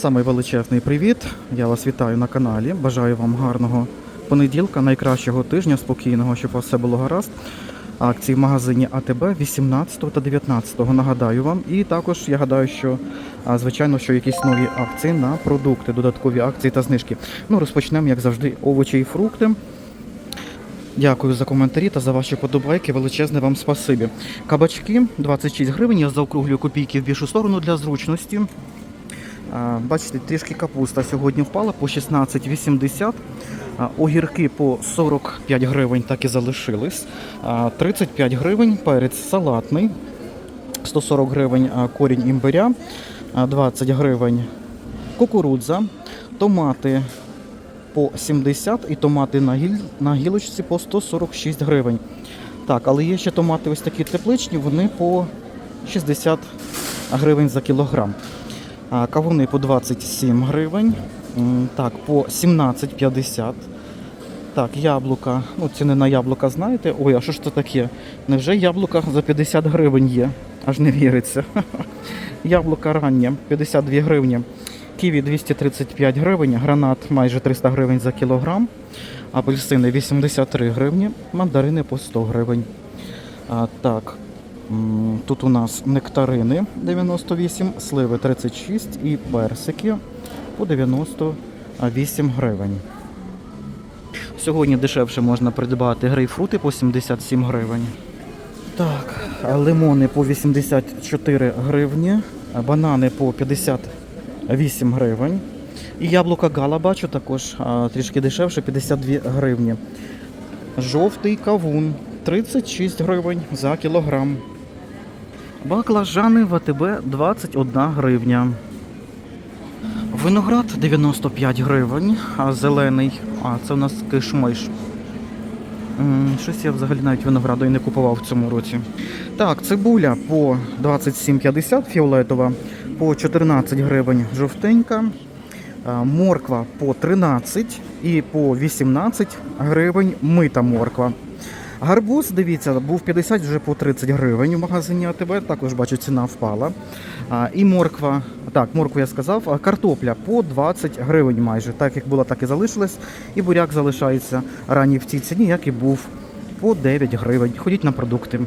Самий величезний привіт. Я вас вітаю на каналі. Бажаю вам гарного понеділка, найкращого тижня, спокійного, щоб у вас все було гаразд. Акції в магазині АТБ 18 та 19 нагадаю вам. І також я гадаю, що звичайно, що якісь нові акції на продукти, додаткові акції та знижки. Ну, розпочнемо, як завжди, овочі і фрукти. Дякую за коментарі та за ваші подобайки. Величезне вам спасибі. Кабачки 26 гривень. Я заокруглюю копійки в більшу сторону для зручності. Бачите, трішки капуста сьогодні впала по 16,80. А, Огірки по 45 гривень так і залишились. 35 гривень перець салатний. 140 гривень корінь імбиря, 20 гривень кукурудза, томати по 70 і томати на, гіль, на гілочці по 146 гривень. Так, але є ще томати ось такі тепличні, вони по 60 гривень за кілограм. Кавуни по 27 гривень. Так, по 17,50. Так, яблука. Ну, ціни на яблука знаєте. Ой, а що ж це таке? Невже яблука за 50 гривень є? Аж не віриться. Яблука раннє 52 гривні. Ківі 235 гривень, гранат майже 300 гривень за кілограм, апельсини 83 гривні, мандарини по 100 гривень. А, так, тут у нас нектарини 98, сливи 36 і персики по 98 гривень. Сьогодні дешевше можна придбати грейпфрути по 77 гривень. Так, лимони по 84 гривні, банани по 58 гривень. І яблука гала бачу також трішки дешевше 52 гривні. Жовтий кавун 36 гривень за кілограм. Баклажани в АТБ 21 гривня. Виноград 95 гривень, а зелений, а це у нас кишмиш. Щось я взагалі навіть винограду і не купував в цьому році. Так, цибуля по 27,50 фіолетова, по 14 гривень жовтенька, морква по 13 і по 18 гривень мита морква. Гарбуз, дивіться, був 50 вже по 30 гривень у магазині АТБ, також бачу, ціна впала. А, і морква, так, моркву я сказав, а картопля по 20 гривень майже. Так як була, так і залишилась. І буряк залишається ранній в цій ціні, як і був по 9 гривень. Ходіть на продукти.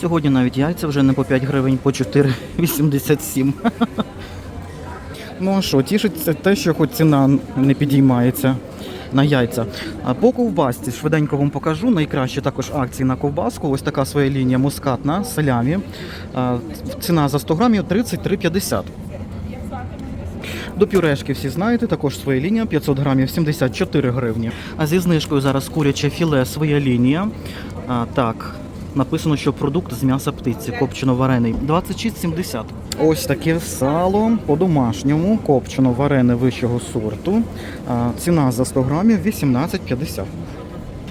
Сьогодні навіть яйця вже не по 5 гривень, по 4,87. Ну а що, тішить те, що хоч ціна не підіймається на яйця. По ковбасці швиденько вам покажу. Найкраще також акції на ковбаску. Ось така своя лінія мускатна салямі. Ціна за 100 грамів 33,50. До пюрешки всі знаєте, також своя лінія 500 грамів 74 гривні. А зі знижкою зараз куряче філе своя лінія. А, так, написано, що продукт з м'яса птиці, копчено варений 26,70. Ось таке сало по-домашньому, копчено варене вищого сорту. Ціна за 100 грамів 18,50.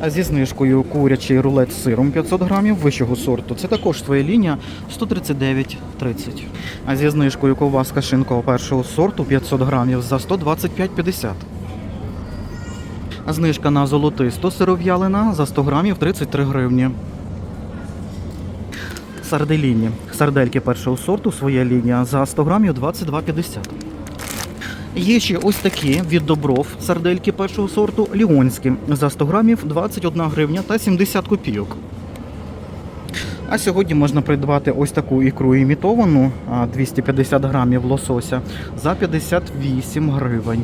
А зі знижкою курячий рулет з сиром 500 грамів вищого сорту. Це також своя лінія 139,30. А зі знижкою ковбаска шинкова першого сорту 500 грамів за 125,50. А знижка на золотисту сиров'ялина за 100 грамів 33 гривні. Сарделіні. Сардельки першого сорту, своя лінія за 100 грамів 22,50. Є ще ось такі від добров сардельки першого сорту ліонські за 100 грамів 21 гривня та 70 копійок. А сьогодні можна придбати ось таку ікру імітовану 250 грамів лосося за 58 гривень.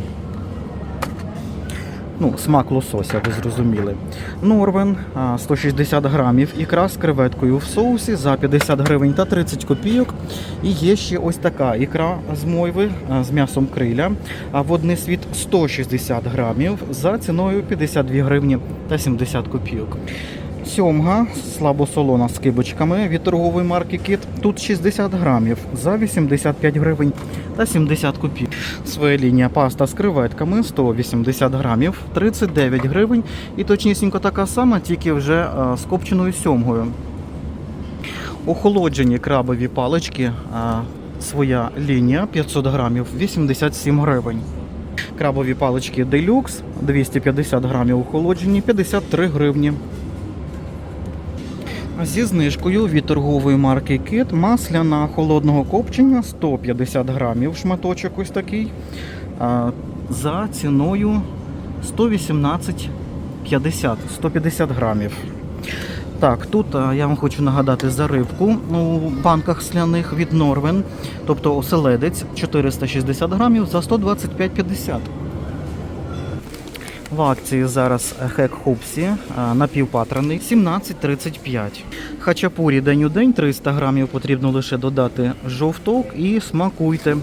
Ну, смак лосося, ви зрозуміли. Норвен 160 грамів, ікра з креветкою в соусі за 50 гривень та 30 копійок. І є ще ось така ікра з мойви з м'ясом криля. А водний світ 160 грамів за ціною 52 гривні та 70 копійок. Сьомга слабосолона з кибочками від торгової марки Кіт. Тут 60 грамів за 85 гривень та 70 копійок. Своя лінія паста з креветками 180 грамів, 39 гривень. І точнісінько така сама, тільки вже а, з копченою сьомгою. Охолоджені крабові палички. а, Своя лінія 500 грамів, 87 гривень. Крабові палички Deluxe 250 грамів охолоджені, 53 гривні. Зі знижкою від торгової марки Кит масляна холодного копчення 150 грамів шматочок ось такий. За ціною 118,50 150 грамів. Так, тут я вам хочу нагадати за рибку у банках скляних від Норвен, тобто оселедець 460 грамів за 125,50. В акції зараз хек хупсі напівпатраний 17,35. Хачапурі день у день 300 грамів потрібно лише додати жовток і смакуйте.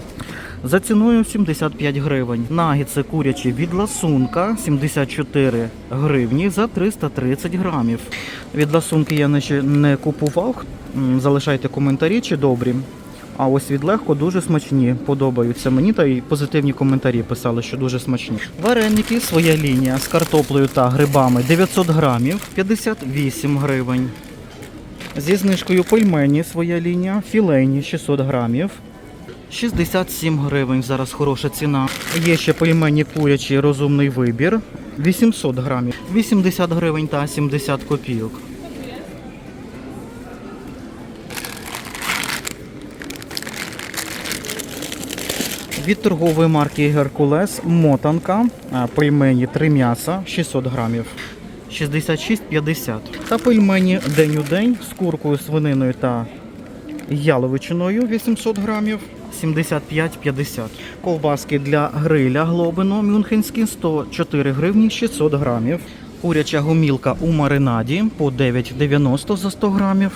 За ціною 75 гривень. Нагідси курячі від ласунка 74 гривні за 330 грамів. Від ласунки я не купував. Залишайте коментарі чи добрі. А ось від легко дуже смачні, подобаються мені та й позитивні коментарі писали, що дуже смачні. Вареники, своя лінія з картоплею та грибами 900 грамів, 58 гривень. Зі знижкою пельмені своя лінія, філейні 600 грамів. 67 гривень, зараз хороша ціна. Є ще пельмені курячі розумний вибір. 800 грамів, 80 гривень та 70 копійок. Від торгової марки Геркулес мотанка, пельмені 3 м'яса 600 грамів. 66,50. Та пельмені день у день з куркою, свининою та яловичиною 800 грамів. 75,50. Ковбаски для гриля глобино мюнхенські 104 гривні 600 грамів. Куряча гумілка у маринаді по 9,90 за 100 грамів.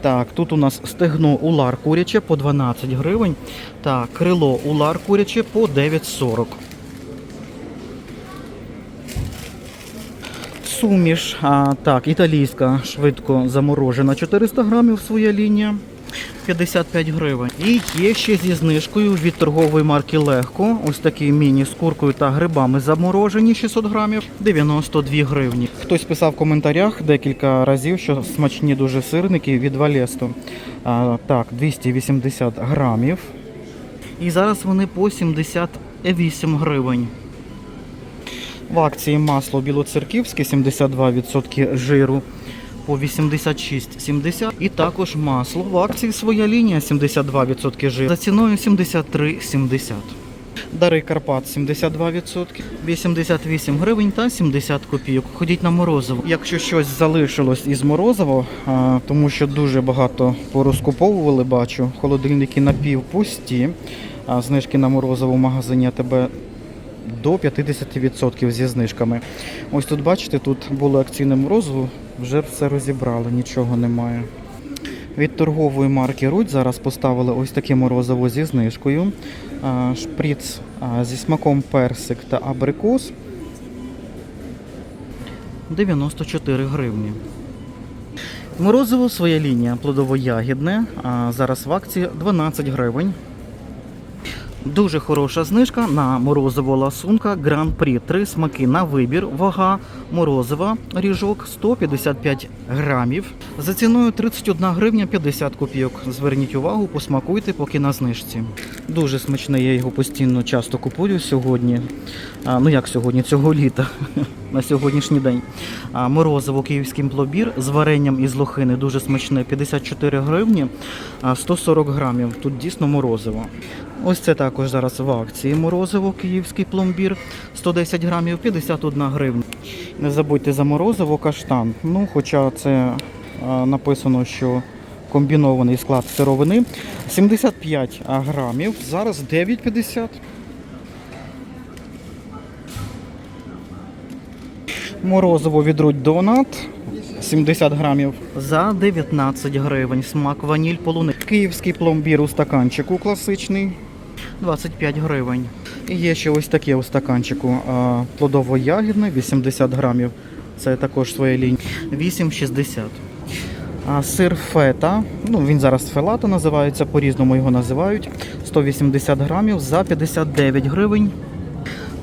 Так, тут у нас стегно улар куряче по 12 гривень Так, крило улар куряче по 9,40. Суміш, а, так, італійська швидко заморожена 400 грамів своя лінія. 55 гривень. І є ще зі знижкою від торгової марки Легко. Ось такі міні з куркою та грибами заморожені 600 грамів 92 гривні. Хтось писав в коментарях декілька разів, що смачні дуже сирники від Валесто. А, так, 280 грамів. І зараз вони по 78 гривень. В акції масло білоцерківське 72% жиру по 86,70. І також масло в акції своя лінія 72% жиру за ціною 73,70. Дари Карпат 72%, 88 гривень та 70 копійок. Ходіть на морозиво. Якщо щось залишилось із морозиво, тому що дуже багато порозкуповували, бачу, холодильники напівпусті, а знижки на морозиво в магазині АТБ до 50% зі знижками. Ось тут бачите, тут було акційне морозиво, вже все розібрали, нічого немає. Від торгової марки Рудь зараз поставили ось таке морозиво зі знижкою. Шприц зі смаком персик та абрикос 94 гривні. Морозиво своя лінія плодово-ягідне. Зараз в акції 12 гривень. Дуже хороша знижка на морозиво ласунка Гран-прі. Три смаки на вибір. Вага морозива ріжок 155 грамів. За ціною 31 гривня 50 копійок. Зверніть увагу, посмакуйте, поки на знижці. Дуже смачне, я його постійно часто купую сьогодні. А, ну як сьогодні, цього літа, на сьогоднішній день. А, морозиво київський пломбір з варенням із лохини дуже смачне. 54 гривні, а, 140 грамів. Тут дійсно морозиво. Ось це також зараз в акції морозиво київський пломбір 110 грамів 51 гривня. Не забудьте за морозиво каштан. Ну, хоча це а, написано, що комбінований склад сировини 75 грамів, зараз 9,50. Морозиво від Рудь Донат 70 грамів за 19 гривень. Смак ваніль полуни. Київський пломбір у стаканчику класичний 25 гривень. І є ще ось таке у стаканчику плодово-ягідне 80 грамів. Це також своя лінія. 8,60. А сир фета, ну він зараз фелата називається, по-різному його називають. 180 грамів за 59 гривень.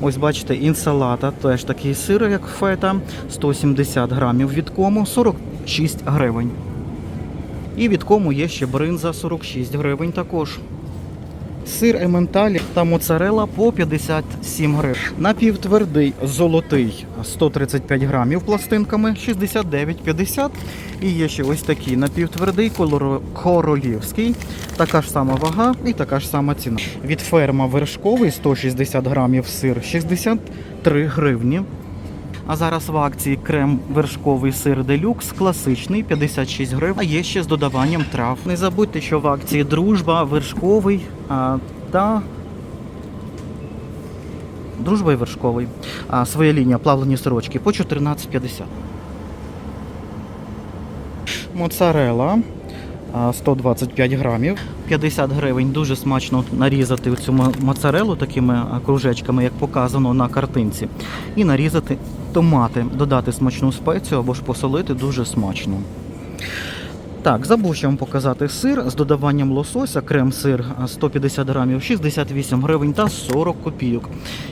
Ось бачите, інсалата, теж такий сир, як фета, 170 грамів від кому, 46 гривень. І від кому є ще бринза 46 гривень також. Сир ементалі та моцарела по 57 гривень. Напівтвердий золотий 135 грамів пластинками 69,50. І є ще ось такий напівтвердий королівський. Така ж сама вага і така ж сама ціна. Від ферма вершковий 160 грамів сир 63 гривні. А зараз в акції крем вершковий сир делюкс, класичний 56 гривень. А є ще з додаванням трав. Не забудьте, що в акції дружба, вершковий та. Дружба і вершковий. А, своя лінія плавлені сирочки по 14,50. Моцарела 125 грамів. 50 гривень дуже смачно нарізати цю мо- моцарелу такими кружечками, як показано на картинці. І нарізати томати, додати смачну спецію або ж посолити дуже смачно. Так, забув ще вам показати сир з додаванням лосося, крем-сир 150 грамів, 68 гривень та 40 копійок.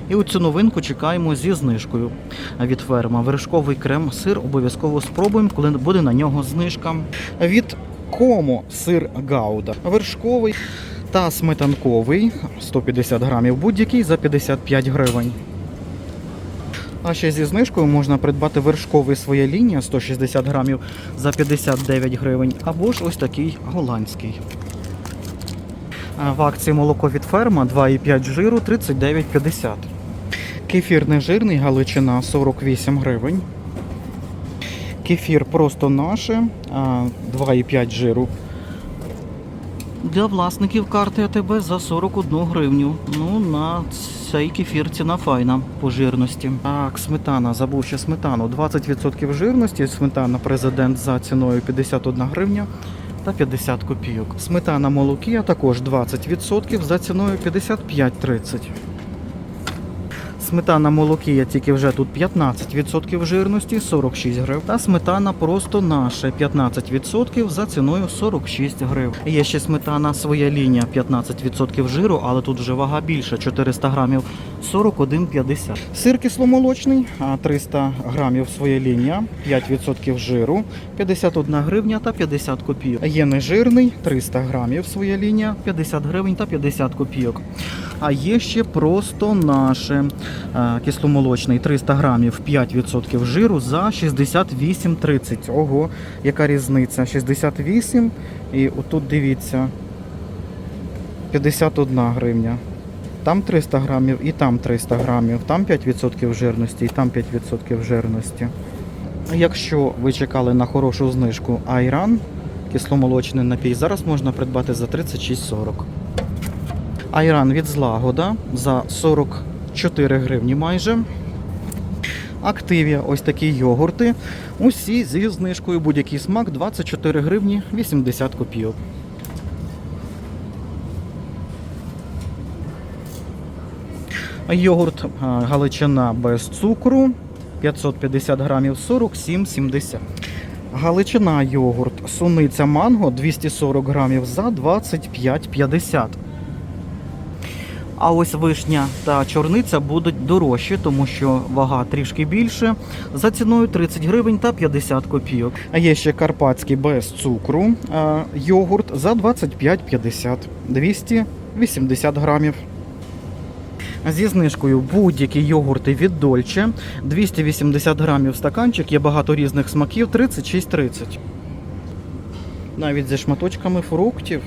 І оцю новинку чекаємо зі знижкою від ферма. Вершковий крем-сир обов'язково спробуємо, коли буде на нього знижка. Від Комо сир Гауда. Вершковий та сметанковий 150 грамів будь-який за 55 гривень. А ще зі знижкою можна придбати вершковий своя лінія 160 грамів за 59 гривень, або ж ось такий голландський. В акції молоко від ферма 2,5 жиру 39,50. Кефір нежирний Галичина 48 гривень. Кефір просто наше 2,5 жиру. Для власників карти АТБ за 41 гривню. Ну, на цей кефір ціна файна по жирності. Так, сметана, забув ще сметану. 20% жирності. Сметана президент за ціною 51 гривня та 50 копійок. Сметана молокія також 20% за ціною 55,30. Сметана молокія тільки вже тут 15% жирності, 46 гривень. Та сметана просто наша 15% за ціною 46 гривень. Є ще сметана своя лінія 15% жиру, але тут вже вага більша 400 грамів 41,50. Сир кисломолочний а, 300 грамів своя лінія, 5% жиру, 51 гривня та 50 копійок. Є нежирний 300 грамів своя лінія, 50 гривень та 50 копійок. А є ще просто наше кисломолочний 300 грамів 5% жиру за 68,30. Ого, яка різниця? 68 і отут дивіться 51 гривня. Там 300 грамів і там 300 грамів, там 5% жирності і там 5% жирності. Якщо ви чекали на хорошу знижку айран, кисломолочний напій, зараз можна придбати за 36,40. Айран від злагода за 44 гривні майже. Активія, ось такі йогурти. Усі зі знижкою будь-який смак 24 гривні 80 копійок. Йогурт Галичина без цукру 550 грамів 47,70. Галичина йогурт суниця манго 240 грамів за 25,50. А ось вишня та чорниця будуть дорожчі, тому що вага трішки більше. За ціною 30 гривень та 50 копійок. А є ще карпатський без цукру йогурт за 25,50 280 грамів. Зі знижкою будь-які йогурти від Дольче 280 грамів стаканчик, є багато різних смаків 36,30. Навіть зі шматочками фруктів.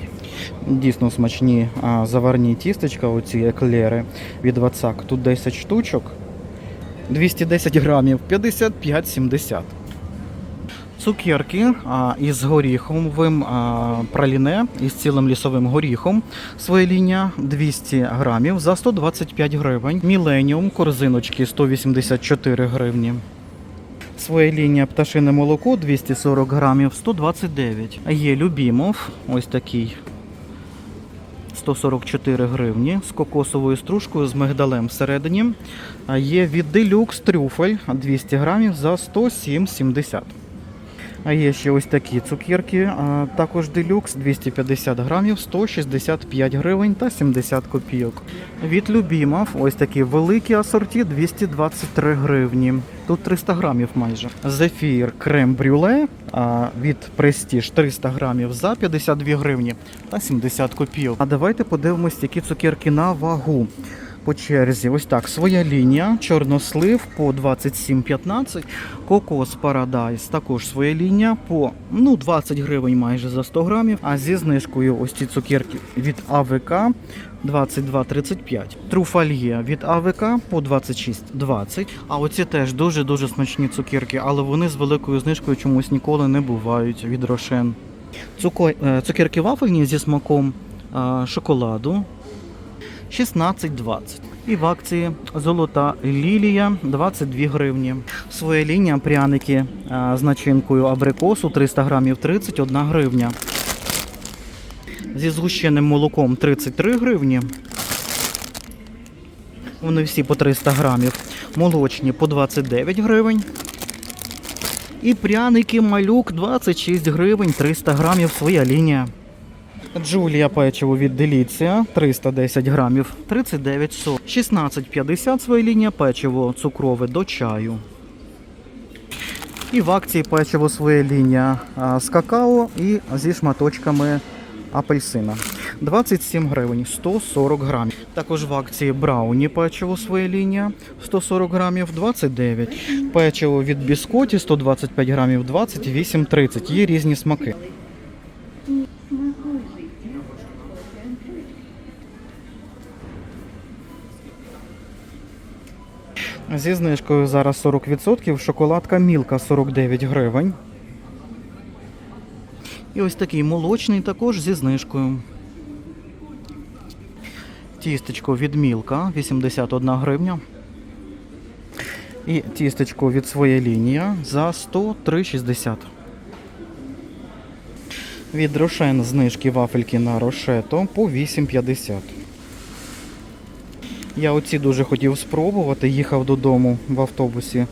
Дійсно смачні заварні тістечка, оці еклери від Вацак. Тут 10 штучок. 210 грамів, 55,70. Цукерки а, із горіховим а, праліне із цілим лісовим горіхом. Своя лінія 200 грамів за 125 гривень. Міленіум корзиночки 184 гривні. Своя лінія пташине молоко 240 грамів 129. А Є Любімов, ось такий 144 гривні з кокосовою стружкою з мигдалем всередині. Є від Deluxe трюфель 200 грамів за 107,70. А є ще ось такі цукерки, також делюкс 250 грамів, 165 гривень та 70 копійок. Від Любімов ось такі великі асорті 223 гривні. Тут 300 грамів майже. Зефір крем брюле від Prestige 300 грамів за 52 гривні та 70 копійок. А давайте подивимось, які цукерки на вагу. По черзі, ось так, своя лінія, чорнослив по 27,15, кокос Парадайс також своя лінія по ну, 20 гривень майже за 100 грамів. А зі знижкою ось ці цукерки від АВК 22,35. Труфальє від АВК по 26,20. А оці теж дуже-дуже смачні цукерки, але вони з великою знижкою чомусь ніколи не бувають від Рошен. Е, Цукерки вафельні зі смаком е, шоколаду 16,20. І в акції золота лілія 22 гривні. Своя лінія пряники з начинкою абрикосу 300 грамів 31 гривня. Зі згущеним молоком 33 гривні. Вони всі по 300 грамів. Молочні по 29 гривень. І пряники малюк 26 гривень 300 грамів своя лінія. Джулія печиво від Деліція 310 грамів 39,40. 16,50 своя лінія печиво цукрове до чаю. І в акції печиво своя лінія з какао і зі шматочками апельсина. 27 гривень 140 грамів. Також в акції брауні печиво своя лінія 140 грамів 29. Печиво від біскоті 125 грамів 28,30. Є різні смаки. Зі знижкою зараз 40%, шоколадка Мілка 49 гривень. І ось такий молочний також зі знижкою. Тістечко від Мілка 81 гривня. І тістечко від своєї лінія за 103,60. Від Рошен знижки вафельки на Рошето по 8,50. Я оці дуже хотів спробувати. Їхав додому в автобусі.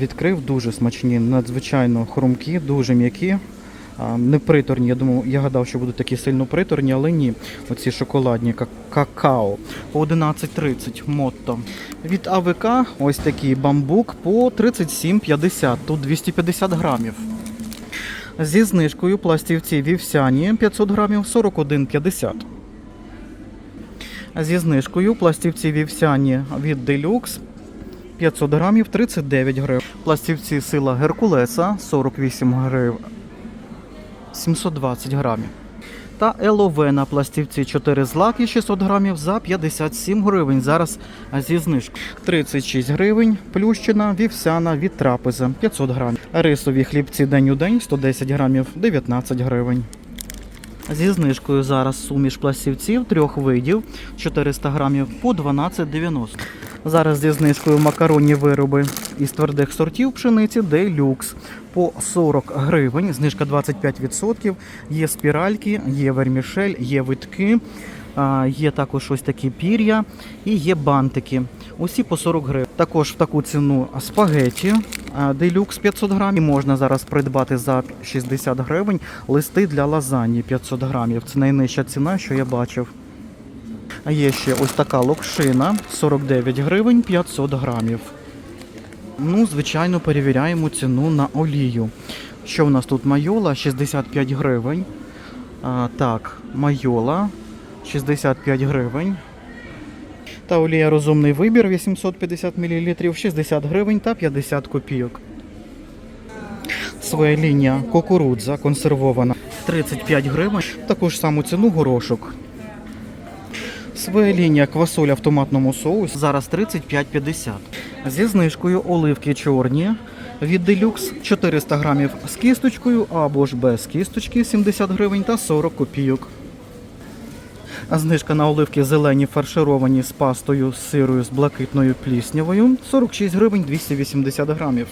Відкрив дуже смачні, надзвичайно хрумкі, дуже м'які. Не приторні. Я думав, я гадав, що будуть такі сильно приторні, але ні. Оці шоколадні какао по 11.30 мотто. Від АВК ось такий бамбук по 37,50. Тут 250 грамів. Зі знижкою пластівці вівсяні 500 грамів 41,50. Зі знижкою пластівці вівсяні від Deluxe 500 грамів 39 гривень. Пластівці сила Геркулеса 48 гривень 720 грамів. Та еловена пластівці 4 злаки 600 грамів за 57 гривень. Зараз зі знижкою. 36 гривень. Плющина вівсяна від трапеза 500 грамів. Рисові хлібці день у день 110 грамів 19 гривень. Зі знижкою зараз суміш пластівців трьох видів 400 грамів по 12,90. Зараз зі знижкою макаронні вироби із твердих сортів пшениці Deluxe по 40 гривень, знижка 25%. Є спіральки, є вермішель, є витки, є також ось такі пір'я і є бантики. Усі по 40 гривень. Також в таку ціну спагеті а, Deluxe 500 грамів. Можна зараз придбати за 60 гривень листи для лазаньї 500 грамів. Це найнижча ціна, що я бачив. А є ще ось така локшина 49 гривень 500 грамів. Ну, звичайно, перевіряємо ціну на олію. Що в нас тут майола 65 гривень. А, так, майола 65 гривень. Та олія розумний вибір 850 мл 60 гривень та 50 копійок. Своя лінія кукурудза консервована 35 гривень. Таку ж саму ціну горошок. Своя лінія квасоля в томатному соусі зараз 35,50. Зі знижкою оливки чорні від Deluxe 400 грамів з кісточкою або ж без кісточки 70 гривень та 40 копійок. А Знижка на оливки зелені фаршировані з пастою з сирою з блакитною пліснявою 46 гривень 280 грамів.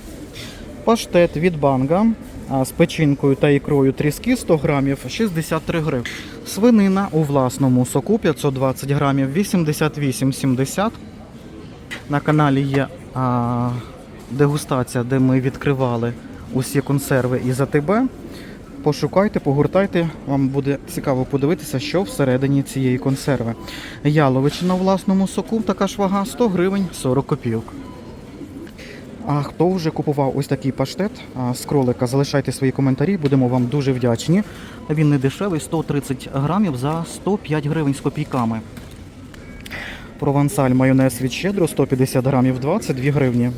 Паштет від банга з печінкою та ікрою тріски 100 грамів 63 гривень. Свинина у власному соку 520 грамів 88,70. На каналі є а, дегустація, де ми відкривали усі консерви із АТБ. Пошукайте, погуртайте, вам буде цікаво подивитися, що всередині цієї консерви. Яловичина в власному соку, така ж вага 100 гривень 40 копійок. А хто вже купував ось такий паштет з кролика, залишайте свої коментарі, будемо вам дуже вдячні. Він не дешевий, 130 грамів за 105 гривень з копійками. Провансаль майонез від щедро 150 грамів 22 гривні.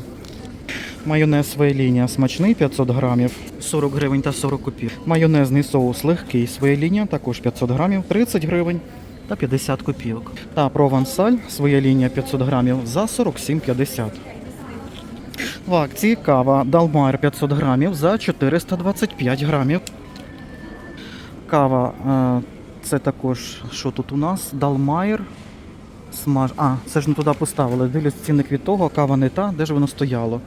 Майонез своя лінія смачний 500 грамів 40 гривень та 40 копійок. Майонезний соус легкий своя лінія також 500 грамів 30 гривень та 50 копійок. Та провансаль своя лінія 500 грамів за 47,50. В акції кава Далмайр 500 грамів за 425 грамів. Кава е, це також, що тут у нас? Далмайр. Смаж... А, це ж не туди поставили. Дивлюсь цінник від того, кава не та, де ж воно стояло.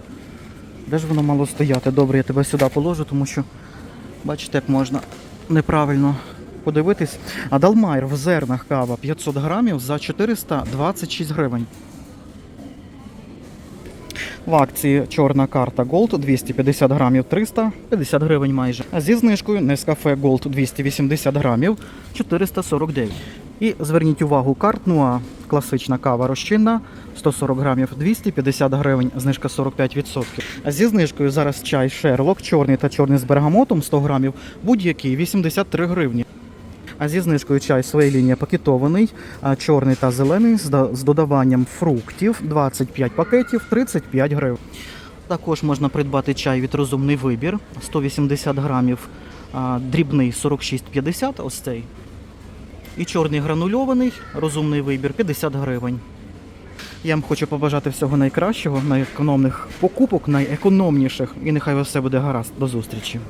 Де ж воно мало стояти? Добре, я тебе сюди положу, тому що бачите, як можна неправильно подивитись. А Далмайр в зернах кава 500 грамів за 426 гривень. В акції чорна карта Gold 250 грамів 350 гривень майже. А зі знижкою Nescafe Gold 280 грамів 449. І зверніть увагу, карт Нуа класична кава розчинна 140 грамів 250 гривень, знижка 45%. А зі знижкою зараз чай Шерлок, чорний та чорний з бергамотом 100 грамів, будь-який 83 гривні. А зі знижкою чай своєї лінії пакетований, чорний та зелений з додаванням фруктів 25 пакетів 35 гривень. Також можна придбати чай від розумний вибір 180 грамів, дрібний 46,50, ось цей. І чорний гранульований, розумний вибір 50 гривень. Я вам хочу побажати всього найкращого, найекономних покупок, найекономніших. І нехай у все буде гаразд. До зустрічі.